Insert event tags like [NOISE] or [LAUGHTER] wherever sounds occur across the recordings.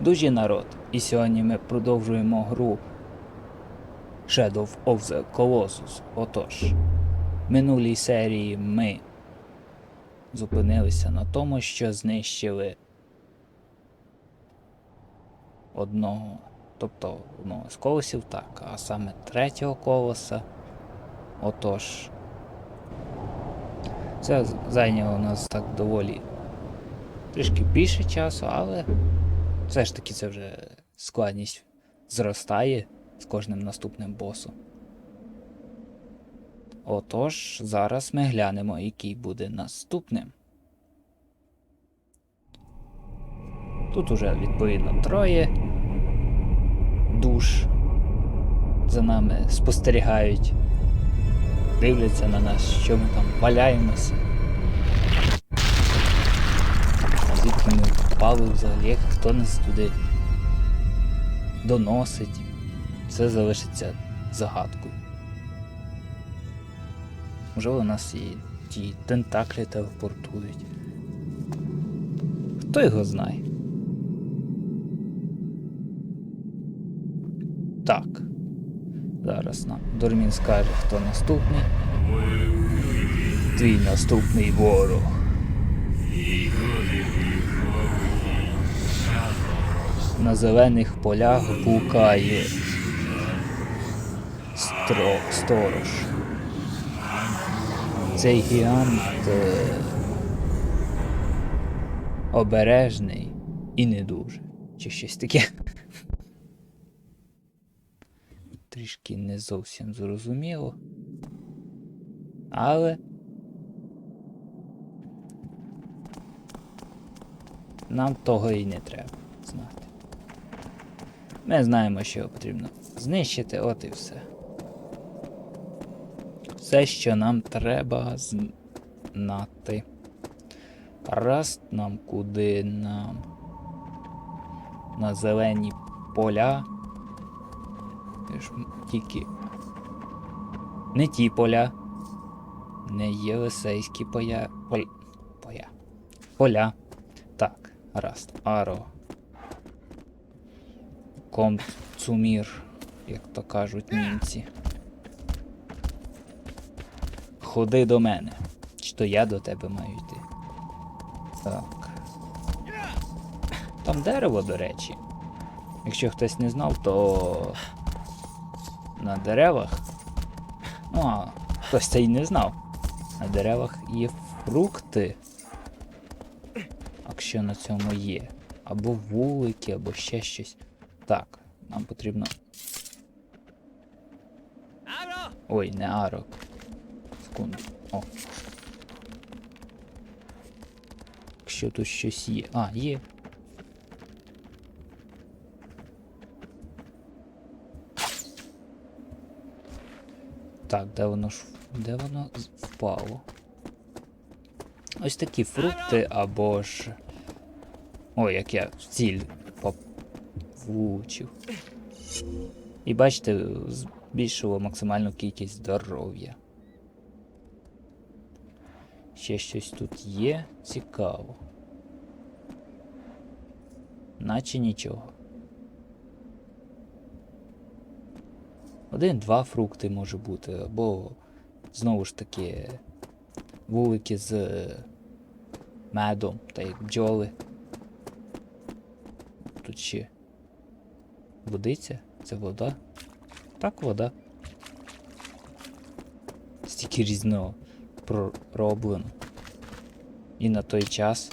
Дуже народ, і сьогодні ми продовжуємо гру Shadow of the Colossus. Отож, в минулій серії ми зупинилися на тому, що знищили одного, тобто одного з колосів, так, а саме третього колоса. Отож, це зайняло нас так доволі трішки більше часу, але все ж таки це вже складність зростає з кожним наступним босом. Отож, зараз ми глянемо, який буде наступним. Тут уже відповідно троє душ за нами спостерігають, дивляться на нас, що ми там валяємося. Звідки ми впали взагалі, як хто нас туди доносить. Це залишиться загадкою. Можливо, у нас і ті тентаклі телепортують. Хто його знає? Так. Зараз нам Дормін скаже, хто наступний. Твій наступний ворог. На зелених полях блукає стро, сторож. Цей гігант е, обережний і не дуже. Чи щось таке. Трішки не зовсім зрозуміло. Але. Нам того і не треба знати. Ми знаємо, що його потрібно знищити, от і все. Все, що нам треба знати. Раз нам куди нам на зелені поля. Тільки не ті поля. Не єлисейські поля. Поля. Поля. Так, раз. Аро. Комт Цумір, як то кажуть німці. Ходи до мене. Чи то я до тебе маю йти? Так. Там дерево, до речі. Якщо хтось не знав, то на деревах. Ну, а хтось це й не знав. На деревах є фрукти. Якщо на цьому є. Або вулики, або ще щось. Так, нам потрібно. Ой, не аро. Секунду. О. Якщо тут щось є. А, є. Так, де воно ж. Де воно впало? Ось такі фрукти або ж. Ой, як я ціль влучив. І бачите, збільшило максимальну кількість здоров'я. Ще щось тут є цікаво. Наче нічого. Один-два фрукти може бути, або знову ж таки вулики з е, медом та як бджоли. Тут ще водиця? Це вода? Так, вода. Стільки різного пророблено. І на той час.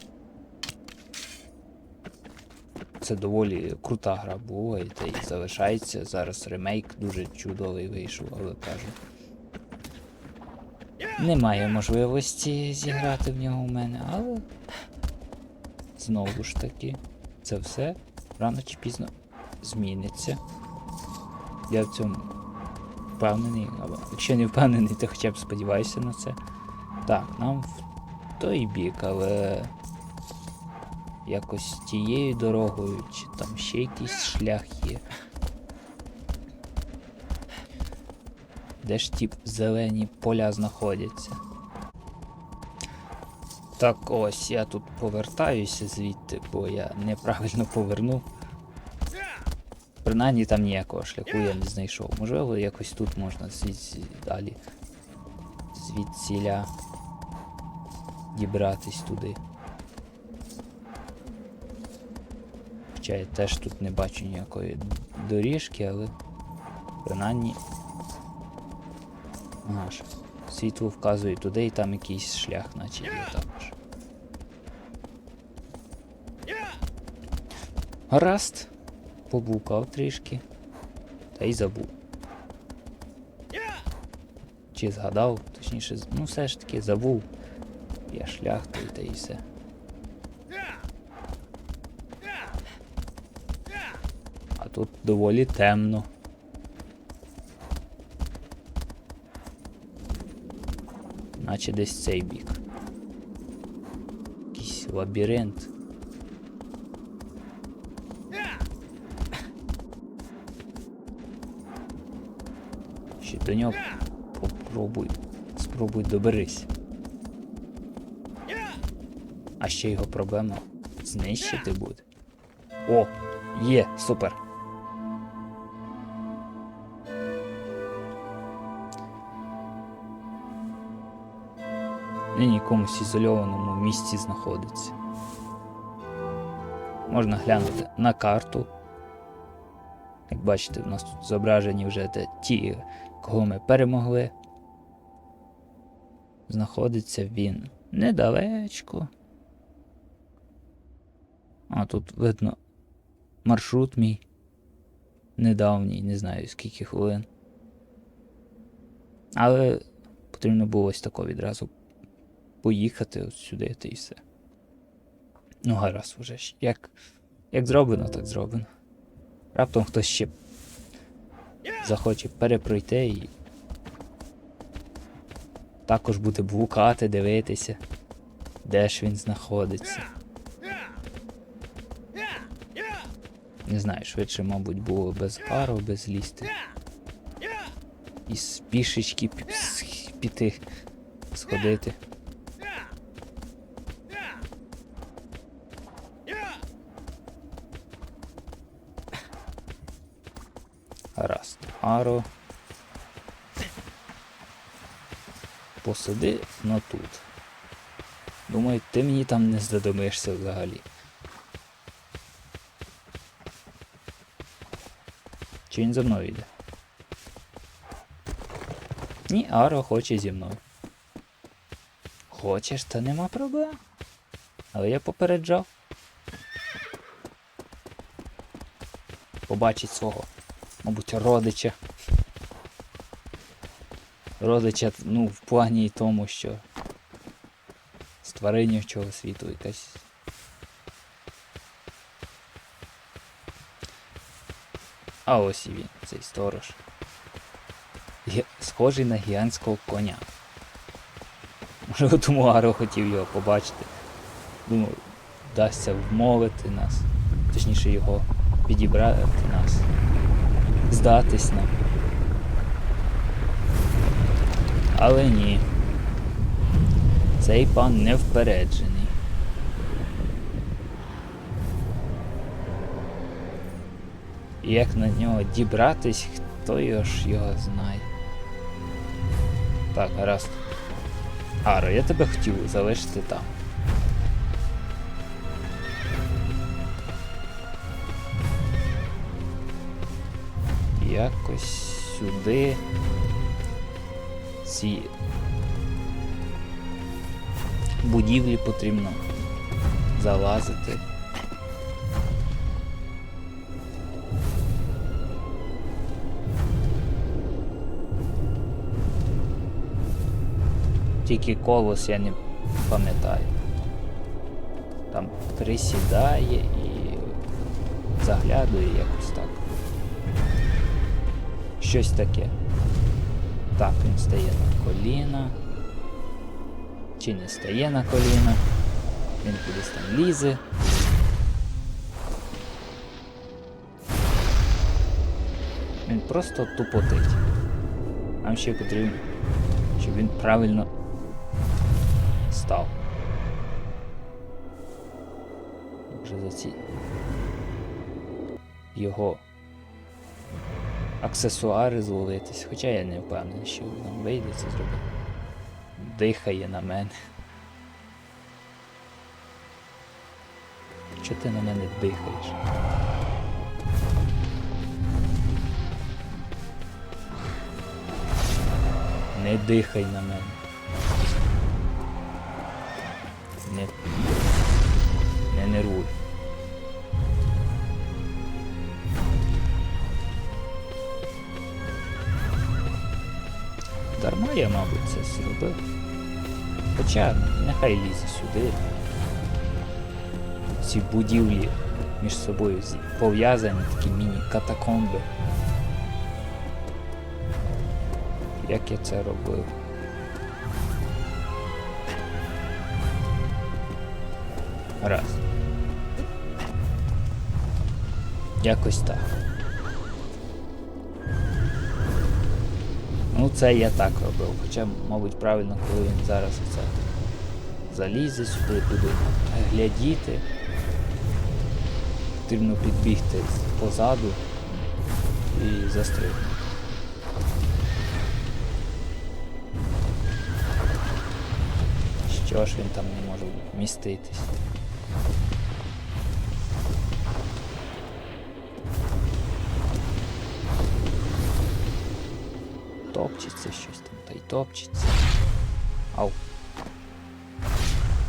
Це доволі крута гра була і та й залишається. Зараз ремейк дуже чудовий вийшов, але кажу. Немає можливості зіграти в нього у мене, але знову ж таки, це все рано чи пізно зміниться. Я в цьому впевнений, або якщо не впевнений, то хоча б сподіваюся на це. Так, нам в той бік, але якось тією дорогою, чи там ще якийсь шлях є. Де ж ті зелені поля знаходяться? Так ось я тут повертаюся звідти, бо я неправильно повернув. Принаймні там ніякого шляху я не знайшов. Можливо, якось тут можна звідси далі. Звідсіля дібратись туди. Хоча я теж тут не бачу ніякої доріжки, але принаймні. Ага ж. Світло вказує туди і там якийсь шлях, наче є також. Гаразд. Поблукав трішки. Та й забув. Чи згадав, точніше, ну все ж таки забув. Я шлях той та і все. А тут доволі темно. Наче десь цей бік. Якийсь лабіринт. До нього попробуй. Спробуй доберись. А ще його проблема знищити буде. О, є, супер. Він якомусь ізольованому місці знаходиться. Можна глянути на карту. Як бачите, у нас тут зображені вже ті, кого ми перемогли. Знаходиться він недалечко. А тут видно маршрут мій недавній, не знаю скільки хвилин. Але потрібно було ось тако відразу поїхати от сюди та і все. Ну, гаразд уже. Як, як зроблено, так зроблено. Раптом хтось ще захоче перепройти і також буде блукати, дивитися, де ж він знаходиться. Не знаю, швидше, мабуть, було без ару, без лізти. І з пішечки пі- піти, сходити. Аро. Посиди но тут. Думаю, ти мені там не здодомишся взагалі. Чи він за мною йде? Ні, Аро хоче зі мною. Хочеш, та нема проблем. Але я попереджав. Побачить свого, мабуть, родича. Родича, ну, в плані тому, що з твариннячого світу якась. А ось і він, цей сторож. Ге- Схожий на гігантського коня. Можливо, тому Аро хотів його побачити. Думав, вдасться вмовити нас, точніше його підібрати нас, здатись нам. Але ні. Цей пан не впереджений. Як на нього дібратись, хто його ж його знає. Так, гаразд. Аро, я тебе хотів залишити там. Якось сюди. Ці будівлі потрібно залазити. Тільки колос я не пам'ятаю. Там присідає і заглядує якось так. Щось таке. Так, він стає на коліна. Чи не стає на коліна. Він кудись там лізе. Він просто тупотить. Нам ще потрібно, щоб він правильно став. Вже за ці його аксесуари зловитись. Хоча я не впевнений, що нам вийде це зробити. Дихає на мене. Чого ти на мене дихаєш? Не дихай на мене. Не, не нервуй. Дарма я, мабуть, це зробив. Хоча нехай лізе сюди. Ці будівлі між собою пов'язані, такі міні-катакомби. Як я це робив? Раз. Якось так. Ну, це я так робив. Хоча, мабуть, правильно, коли він зараз це залізе сюди, буде глядіти. Потрібно підбігти позаду і застрибнути. Що ж він там не може вміститись? Топчеться щось там, та й топчеться. Ау.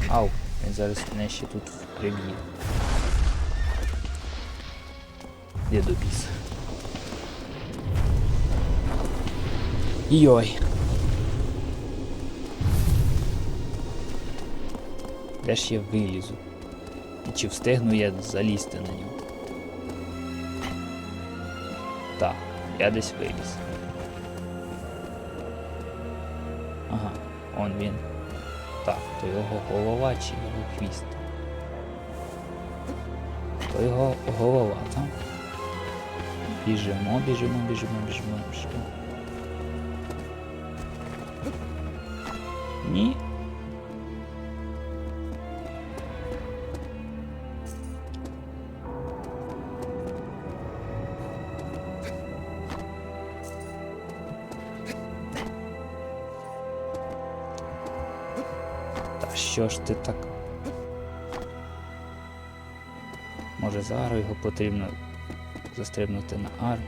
Ау, він зараз мене ще тут приб'є. Де до? Йой. Де ж я вилізу? І чи встигну я залізти на нього? Так, я десь виліз. Ага, он він. Так, то його голова чи його хвіст. То його голова, так? Біжимо, біжимо, біжимо, біжимо, біжимо. Ні. Що ж ти так? Може за ару його потрібно застрибнути на ару?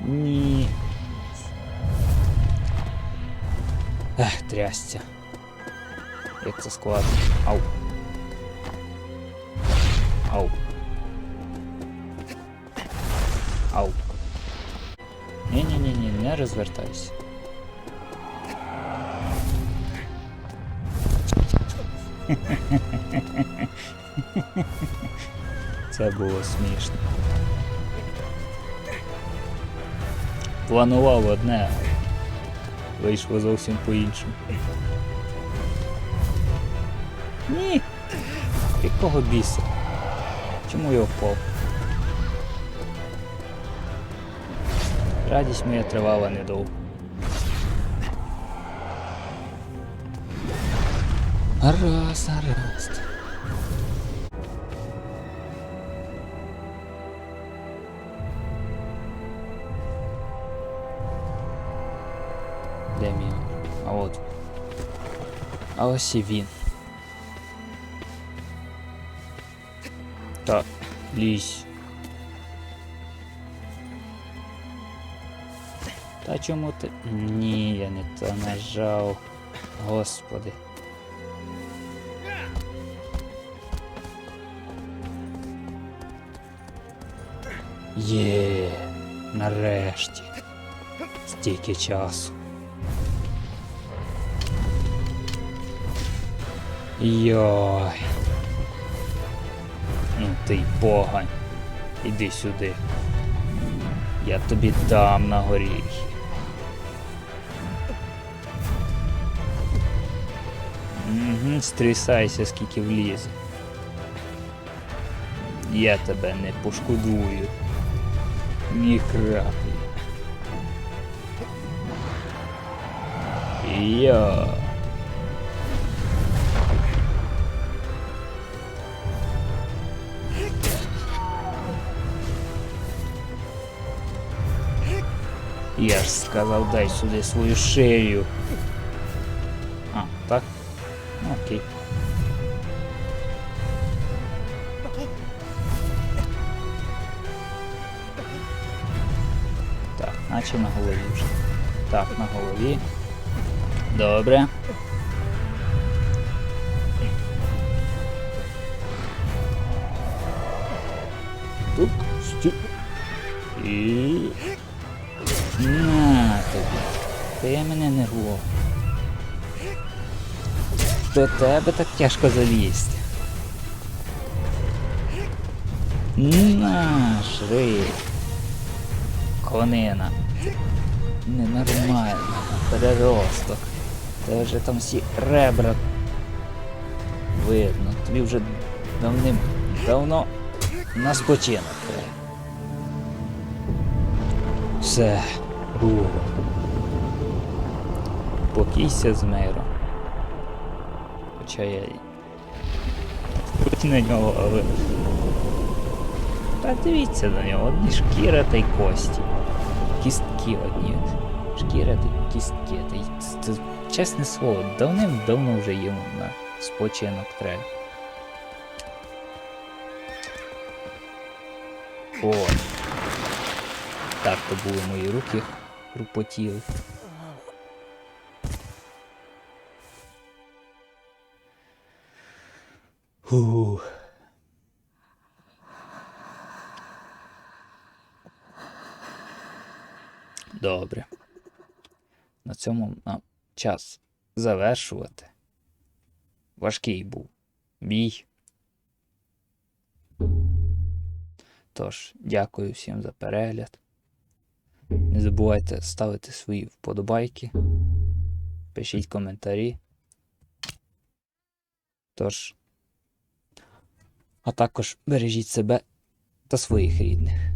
Ні. Ех, трясця. Як це складно. Ау. Ау. Ау. Ні-ні-ні, не розвертайся. [LAUGHS] Це було смішно. Планував одне, вийшло зовсім по-іншому. Ні. Якого біса? Чому я впав? Радість моя тривала недовго. Гаразд, гаразд. Де? А от. А ось і він. Так, лізь. Та чому ти. Ні, я не то нажав. Господи. Є, нарешті. Стільки часу. Йой. Ну ти погань. Іди сюди. Я тобі дам на горіхи. Угу, стрісайся, скільки влізе. Я тебе не пошкодую. Микрафы. Йо. Я ж сказал, дай сюда свою шею. А, так? Ну, окей. Наче на голові вже. Так, на голові. Добре. Тут стю. І. На тобі. Ти мене не глох. До тебе так тяжко залізти. На, жри. Конина. Ненормально. Переросток. Те вже там всі ребра. Видно. Тобі вже давним давно на спочинок. Все. Ух. Покійся з миром. Хоча я на нього, але. Та дивіться на нього, одні шкіра та й кості. Кістки одні. Шкіра та кістки. Та це, чесне слово, давним-давно вже йому на спочинок треба. О. Так, то були мої руки рупотіли. Фух. Добре. На цьому нам час завершувати. Важкий був бій. Тож, дякую всім за перегляд. Не забувайте ставити свої вподобайки. Пишіть коментарі. Тож, а також бережіть себе та своїх рідних.